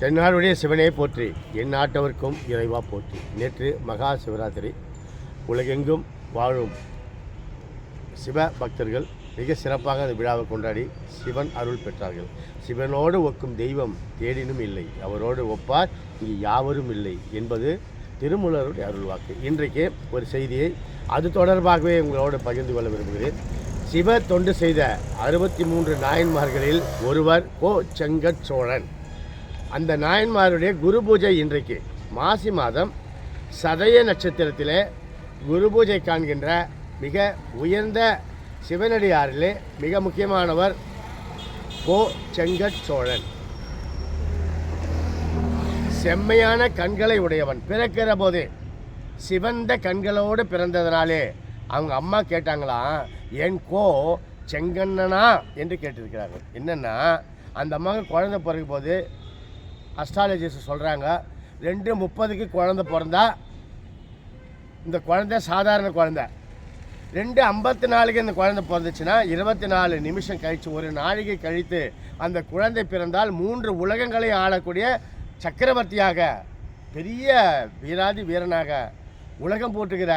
தென்னாடுடைய சிவனே போற்றி என் நாட்டவர்க்கும் இறைவா போற்றி. நேற்று மகா சிவராத்திரி. உலகெங்கும் வாழும் சிவ பக்தர்கள் மிக சிறப்பாக அந்த விழாவை கொண்டாடி சிவன் அருள் பெற்றார்கள். சிவனோடு ஒக்கும் தெய்வம் தேடினும் இல்லை. அவரோடு ஒப்பார் இங்கு யாவரும் இல்லை என்பது திருமூலருடைய அருள்வாக்கு. இன்றைக்கு ஒரு செய்தியை அது தொடர்பாகவே உங்களோடு பகிர்ந்து கொள்ள விரும்புகிறேன். சிவ தொண்டு செய்த அறுபத்தி மூன்று நாயன்மார்களில் ஒருவர் கோ செங்கட் சோழன். அந்த நாயன்மாருடைய குரு பூஜை இன்றைக்கு மாசி மாதம் சதய நட்சத்திரத்திலே குரு பூஜை காண்கின்ற மிக உயர்ந்த சிவனடியாரிலே மிக முக்கியமானவர் கோ செங்கட் சோழன். செம்மையான கண்களை உடையவன். பிறக்கிற போதே சிவந்த கண்களோடு பிறந்ததனாலே அவங்க அம்மா கேட்டாங்களாம் என் கோ செங்கண்ணனா? என்று கேட்டிருக்கிறார்கள். என்னென்னா அந்த அம்மாவுக்கு குழந்தை பிறக்கும் போது அஸ்ட்ராலஜிஸ்ட் சொல்கிறாங்க ரெண்டு முப்பதுக்கு குழந்தை பிறந்தா இந்த குழந்தை சாதாரண குழந்தை. ரெண்டு ஐம்பத்தி நாலுக்கு இந்த குழந்தை பிறந்துச்சுன்னா இருபத்தி நாலு நிமிஷம் கழித்து ஒரு நாழிகை கழித்து அந்த குழந்தை பிறந்தால் மூன்று உலகங்களை ஆளக்கூடிய சக்கரவர்த்தியாக பெரிய வீராதி வீரனாக உலகம் போட்டுகிற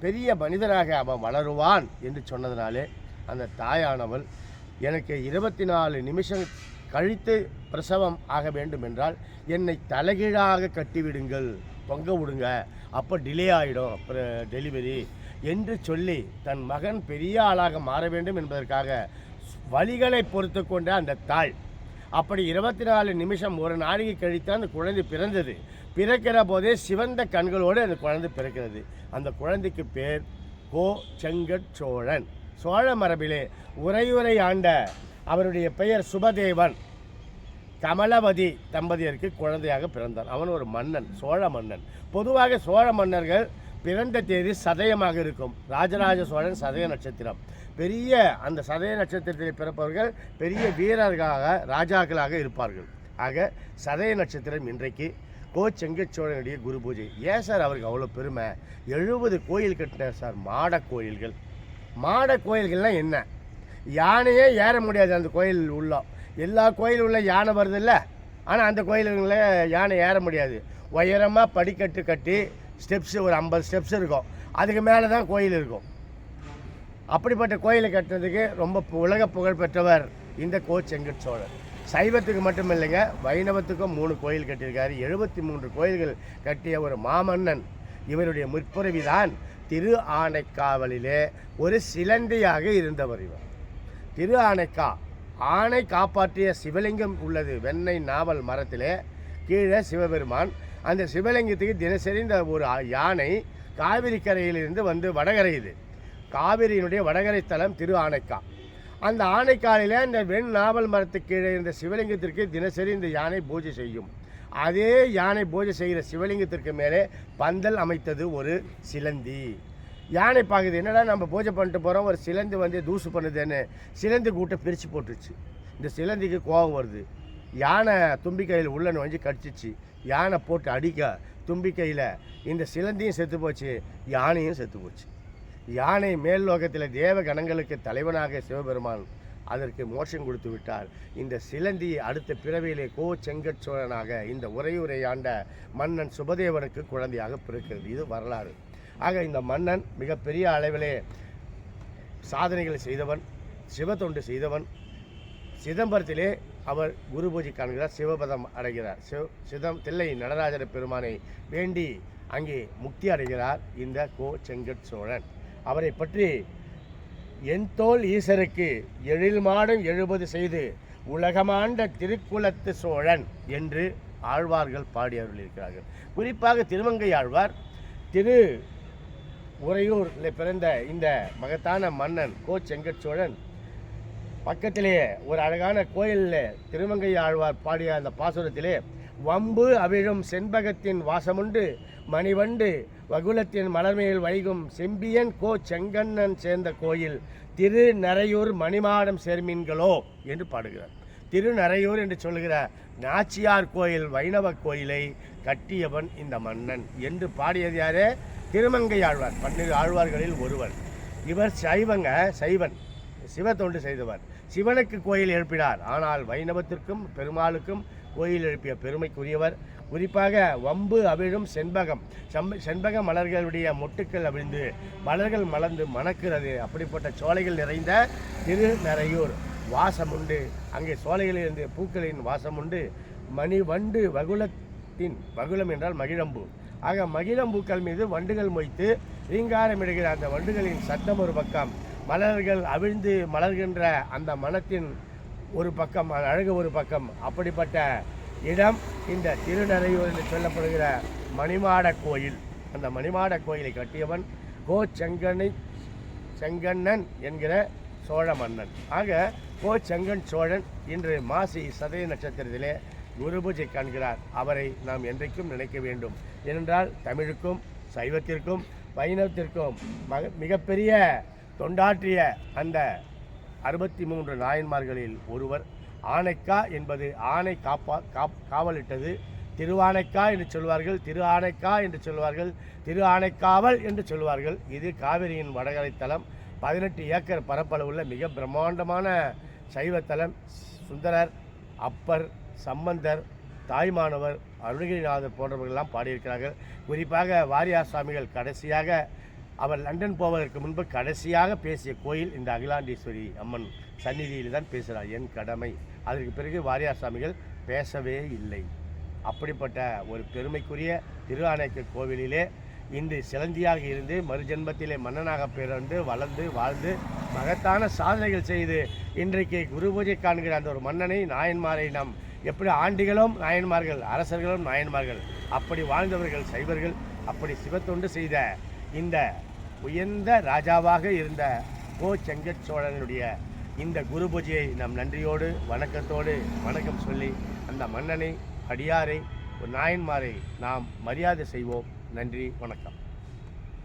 பெரிய மனிதனாக அவன் வளருவான் என்று சொன்னதினாலே அந்த தாயானவள் எனக்கு இருபத்தி நாலு நிமிஷம் கழித்து பிரசவம் ஆக வேண்டும் என்றால் என்னை தலைகீழாக கட்டிவிடுங்கள் பொங்க விடுங்க. அப்போ டிலே ஆகிடும் அப்புறம் டெலிவரி என்று சொல்லி தன் மகன் பெரிய ஆளாக மாற வேண்டும் என்பதற்காக வழிகளை பொறுத்து கொண்ட அந்த தாய். அப்படி இருபத்தி நாலு நிமிஷம் ஒரு நாளைக்கு கழித்து அந்த குழந்தை பிறந்தது. பிறக்கிற போதே சிவந்த கண்களோடு அந்த குழந்தை பிறக்கிறது. அந்த குழந்தைக்கு பேர் கோ செங்கட் சோழன். சோழ மரபிலே உரையுரை ஆண்ட அவருடைய பெயர் சுபதேவன். கமலவதி தம்பதியருக்கு குழந்தையாக பிறந்தார். அவன் ஒரு மன்னன் சோழ மன்னன். பொதுவாக சோழ மன்னர்கள் பிறந்த தேதி சதயமாக இருக்கும். ராஜராஜ சோழன் சதய நட்சத்திரம். பெரிய அந்த சதய நட்சத்திரத்தில் பிறப்பவர்கள் பெரிய வீரர்களாக ராஜாக்களாக இருப்பார்கள். ஆக சதய நட்சத்திரம் இன்றைக்கு கோ செங்கச்சோழனுடைய குரு பூஜை. ஏன் சார் அவருக்கு அவ்வளோ பெருமை? எழுபது கோயில் கட்டினார் சார் மாட கோயில்கள். மாட கோயில்கள்லாம் என்ன? யானையே ஏற முடியாது அந்த கோயில் உள்ள. எல்லா கோயில் உள்ள யானை வருதில்ல? ஆனால் அந்த கோயிலுங்கள யானை ஏற முடியாது. உயரமாக படிக்கட்டு கட்டி ஸ்டெப்ஸ் ஒரு ஐம்பது ஸ்டெப்ஸ் இருக்கும். அதுக்கு மேலே தான் கோயில் இருக்கும். அப்படிப்பட்ட கோயிலை கட்டுறதுக்கு ரொம்ப பு- உலக புகழ் பெற்றவர் இந்த கோ செங்கட் சோழர் சைவத்துக்கு மட்டும் இல்லைங்க வைணவத்துக்கும் மூணு கோயில் கட்டியிருக்காரு. எழுபத்தி மூன்று கோயில்கள் கட்டிய ஒரு மாமன்னன். இவருடைய முற்புறவிதான் திரு ஆனைக்காவலிலே ஒரு சிலந்தியாக இருந்தவர் இவர். திரு ஆனைக்கா. ஆணை காப்பாற்றிய சிவலிங்கம் உள்ளது. வெண்ணெய் நாவல் மரத்திலே கீழே சிவபெருமான். அந்த சிவலிங்கத்துக்கு தினசரி இந்த ஒரு யானை காவிரி கரையிலிருந்து வந்து வடகரையுது காவிரியினுடைய வடகரை தலம் திரு ஆனைக்கா. அந்த ஆனைக்காலில் அந்த வெண் நாவல் மரத்துக்கு கீழே இருந்த சிவலிங்கத்திற்கு தினசரி இந்த யானை பூஜை செய்யும். அதே யானை பூஜை செய்கிற சிவலிங்கத்திற்கு மேலே பந்தல் அமைத்தது ஒரு சிலந்தி. யானை பார்க்குது என்னடா நம்ம பூஜை பண்ணிட்டு போகிறோம் ஒரு சிலந்து வந்து தூசு பண்ணுதுன்னு சிலந்து கூட்டை பிரித்து போட்டுருச்சு. இந்த சிலந்திக்கு கோபம் வருது. யானை தும்பிக்கையில் உள்ள நுழைஞ்சு கடிச்சிச்சு. யானை போட்டு அடிக்க தும்பிக்கையில் இந்த சிலந்தியும் செத்து போச்சு யானையும் செத்து போச்சு. யானை மேல் லோகத்தில் தேவ கணங்களுக்கு தலைவனாக சிவபெருமான் அதற்கு மோட்சம் கொடுத்து விட்டார். இந்த சிலந்தி அடுத்த பிறவியிலே கோ செங்கற்சோழனாக இந்த உரையுரை ஆண்ட மன்னன் சுபதேவனுக்கு குழந்தையாக பிறக்கிறது. இது வரலாறு. ஆக இந்த மன்னன் மிகப்பெரிய அளவிலே சாதனைகளை செய்தவன் சிவத்தொண்டு செய்தவன். சிதம்பரத்திலே அவர் குரு பூஜை காண்கிறார் சிவபதம் அடைகிறார். சிவ சிதம் தில்லை நடராஜர பெருமானை வேண்டி அங்கே முக்தி அடைகிறார் இந்த கோ செங்கட் சோழன். அவரை பற்றி என் தோல் ஈசருக்கு எழில் மாடம் எழுபது செய்து உலகமாண்ட திருக்குலத்து சோழன் என்று ஆழ்வார்கள் பாடி அருளியிருக்கிறார்கள் குறிப்பாக திருமங்கை ஆழ்வார் திரு உறையூரில் பிறந்த இந்த மகத்தான மன்னன் கோ செங்கட் சோழன் பக்கத்திலேயே ஒரு அழகான கோயிலில் திருமங்கை ஆழ்வார் பாடிய அந்த பாசுரத்திலே வம்பு அவிழும் செண்பகத்தின் வாசமுண்டு மணிவண்டு வகுலத்தின் மலர்மையில் வைகும் செம்பியன் கோ செங்கண்ணன் சேர்ந்த கோயில் திருநரையூர் மணிமாடம் சேர்மீன்களோ என்று பாடுகிறார். திருநரையூர் என்று சொல்லுகிற நாச்சியார் கோயில் வைணவ கோயிலை கட்டியவன் இந்த மன்னன் என்று பாடியது யாரே? திருமங்கை ஆழ்வார் பன்னிரு ஆழ்வார்களில் ஒருவர் இவர் சைவங்க சைவன். சிவத்தொண்டு செய்தவர். சிவனுக்கு கோயில் எழுப்பினார். ஆனால் வைணவத்திற்கும் பெருமாளுக்கும் கோயில் எழுப்பிய பெருமைக்குரியவர். குறிப்பாக வம்பு அவிழும் செண்பகம். செம்ப செண்பக மலர்களுடைய மொட்டுக்கள் அவிழ்ந்து மலர்கள் மலர்ந்து மணக்கிறது. அப்படிப்பட்ட சோலைகள் நிறைந்த திருநறையூர் வாசம் உண்டு அங்கே சோலைகளிலிருந்து பூக்களின் வாசம் உண்டு மணிவண்டு வகுலத்தின் வகுலம் என்றால் மகிழம்பூ. ஆக மகிழம்பூக்கள் மீது வண்டுகள் மொய்த்து ரீங்காரமிடுகிற அந்த வண்டுகளின் சத்தம் ஒரு பக்கம். மலர்கள் அவிழ்ந்து மலர்கின்ற அந்த மனத்தின் ஒரு பக்கம் அழகு ஒரு பக்கம். அப்படிப்பட்ட இடம் இந்த திருநறையூர் என்று சொல்லப்படுகிற மணிமாட கோயில். அந்த மணிமாட கோயிலை கட்டியவன் கோ செங்கனை செங்கண்ணன் என்கிற சோழ மன்னன். ஆக கோ செங்கன் சோழன் இன்று மாசி சதய நட்சத்திரத்திலே குருபூஜை காண்கிறார். அவரை நாம் என்றைக்கும் நினைக்க வேண்டும். ஏனென்றால் தமிழுக்கும் சைவத்திற்கும் வைணவத்திற்கும் மக மிகப்பெரிய தொண்டாற்றிய அந்த அறுபத்தி மூன்று நாயன்மார்களில் ஒருவர் ஆனைக்கா என்பது ஆணை காப்பா காப் காவலிட்டது. திருவானைக்கா என்று சொல்வார்கள் திரு ஆனைக்கா என்று சொல்வார்கள் திரு ஆனைக்காவல் என்று சொல்வார்கள். இது காவிரியின் வடகரை தலம் பதினெட்டு ஏக்கர் பரப்பளவுள்ள மிக பிரம்மாண்டமான சைவத்தலம். சுந்தரர் அப்பர் சம்பந்தர் தாய்மானவர் அருணகிரிநாதர் போன்றவர்கள்லாம் பாடியிருக்கிறார்கள். குறிப்பாக வாரியார் சுவாமிகள் கடைசியாக அவர் லண்டன் போவதற்கு முன்பு கடைசியாக பேசிய கோயில் இந்த அகிலாண்டீஸ்வரி அம்மன் சந்நிதியில் தான் பேசுகிறார். என் கடமை. அதற்கு பிறகு வாரியார் சுவாமிகள் பேசவே இல்லை. அப்படிப்பட்ட ஒரு பெருமைக்குரிய திருவானைக்கர் கோவிலிலே இன்று சிலந்தியாக இருந்து மறுஜென்மத்திலே மன்னனாக பிறந்து வளர்ந்து வாழ்ந்து மகத்தான சாதனைகள் செய்து இன்றைக்கு குரு பூஜை காண்கிற அந்த ஒரு மன்னனை நாயன்மாரை நாம் எப்படி ஆண்டிகளும் நாயன்மார்கள் அரசர்களும் நாயன்மார்கள் அப்படி வாழ்ந்தவர்கள் சைவர்கள் அப்படி சிவத்தொண்டு செய்த இந்த உயர்ந்த ராஜாவாக இருந்த கோ செங்கட் சோழனுடைய இந்த குரு பூஜையை நம் நன்றியோடு வணக்கத்தோடு வணக்கம் சொல்லி அந்த மன்னனை அடியாரை ஒரு நாயன்மாரை நாம் மரியாதை செய்வோம். நன்றி வணக்கம்.